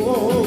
Oh.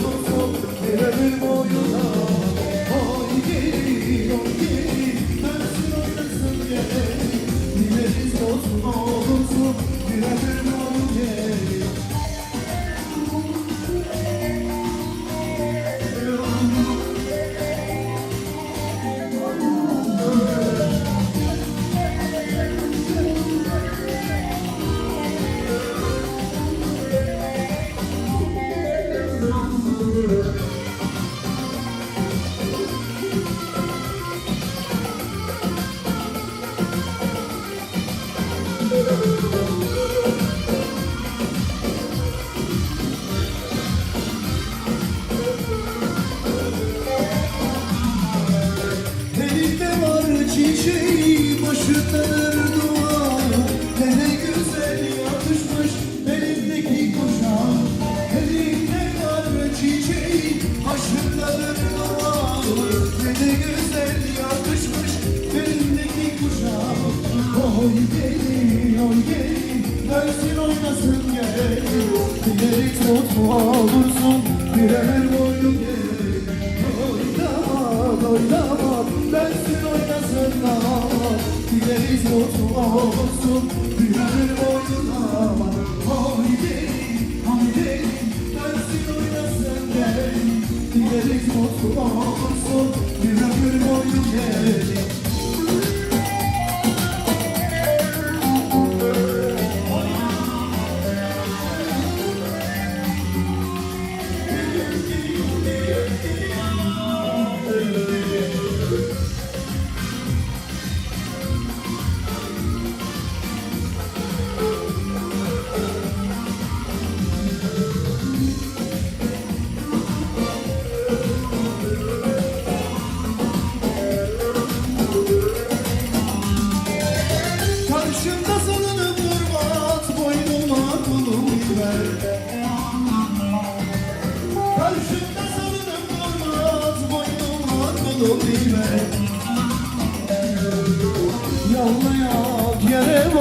yeah.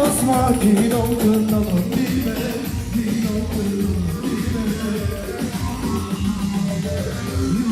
los maquinó con la bandida Dino, dino, dino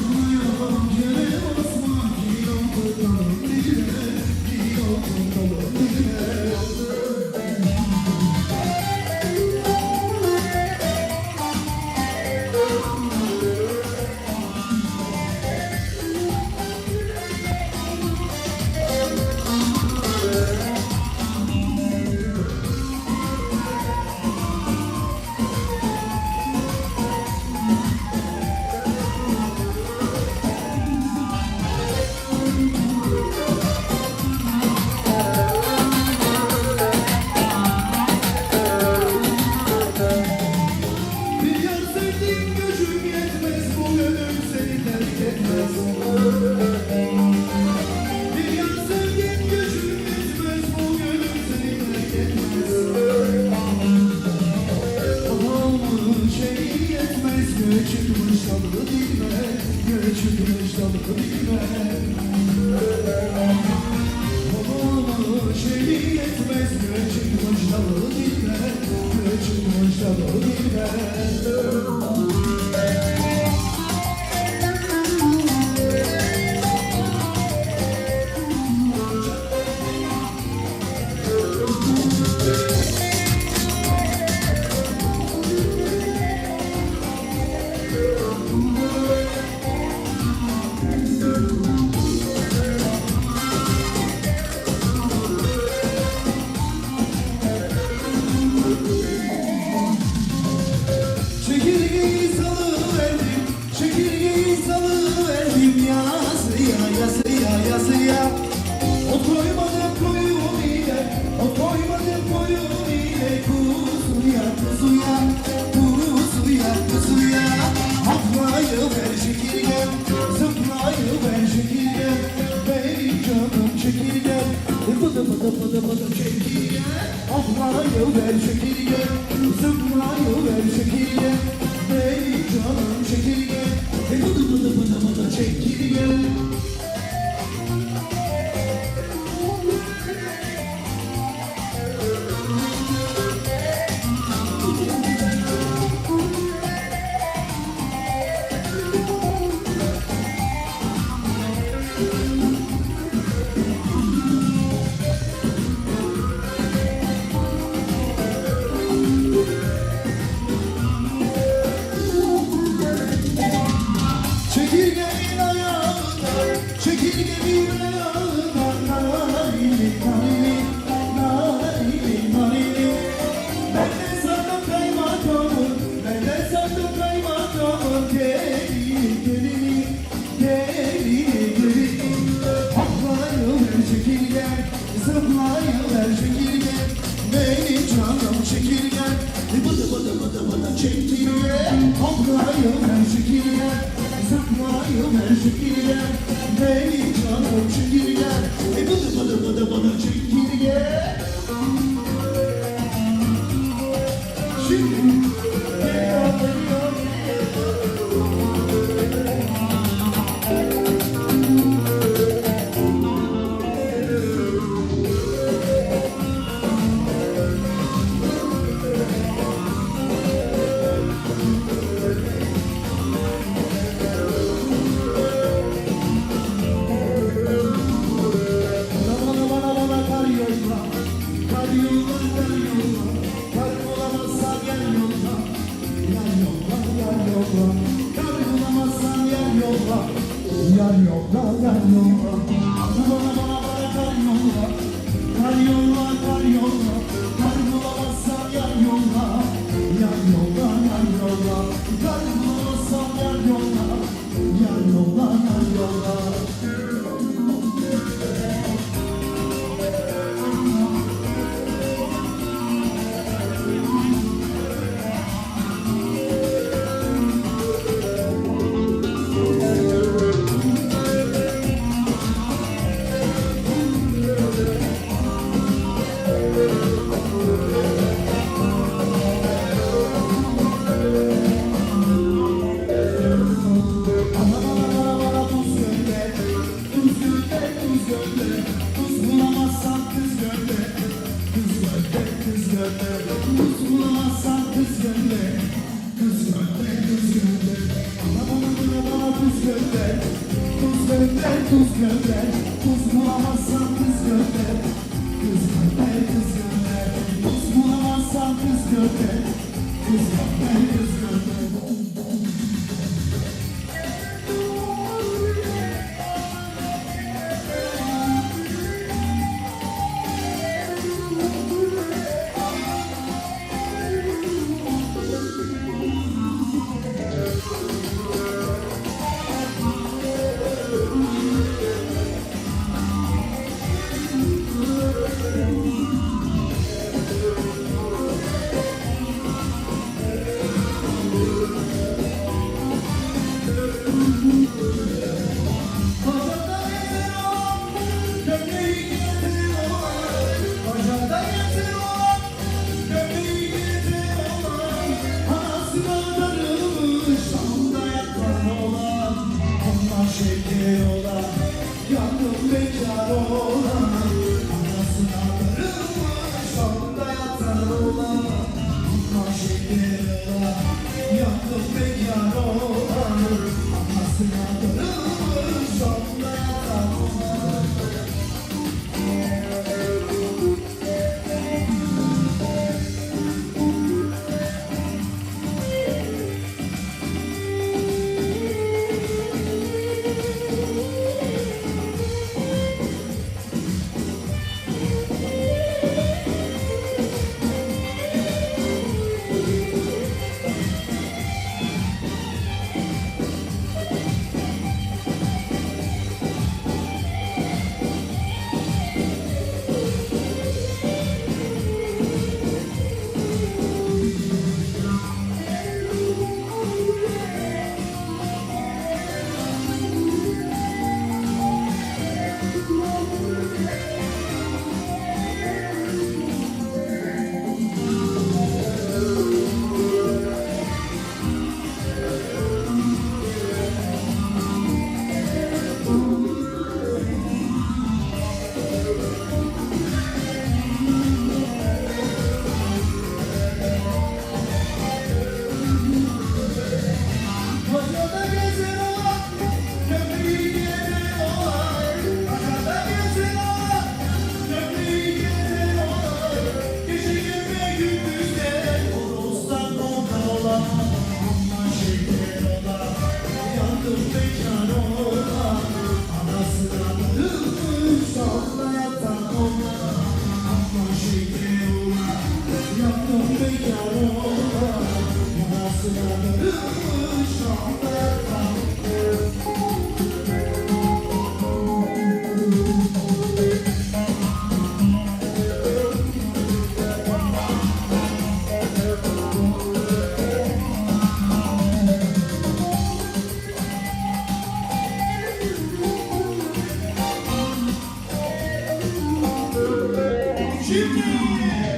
ver çekirge Sıkmayı ver çekirge Ey canım çekirge hit again. no, no. Gel gel Felipe!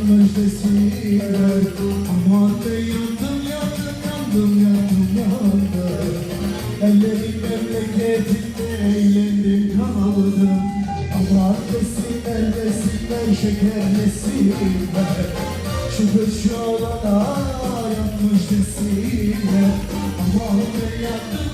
Yanlış desinler Aman be yandım yandım yandım yandım yandım Ellerim memleketinde eğlendim kaldım Aman desinler desinler şeker yesinler Şu kış olana yanlış desinler. Aman be yandım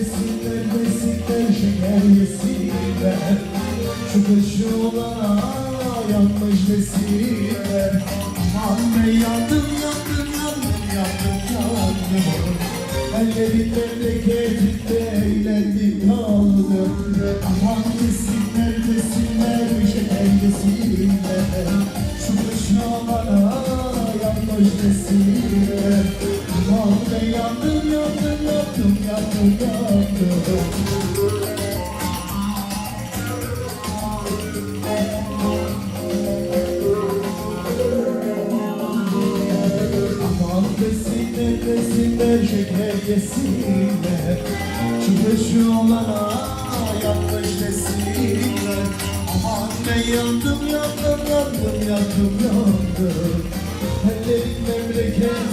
Aman desinler desinler şeker yesinler Şu kışı olana Aman be yandım yandım yandım yandım yandım. Desinler desinler şeker yesinler Şu kışı olana yanlış desinler Aman ben yandım yandım yandım yandım yandım Ellerin memleketinde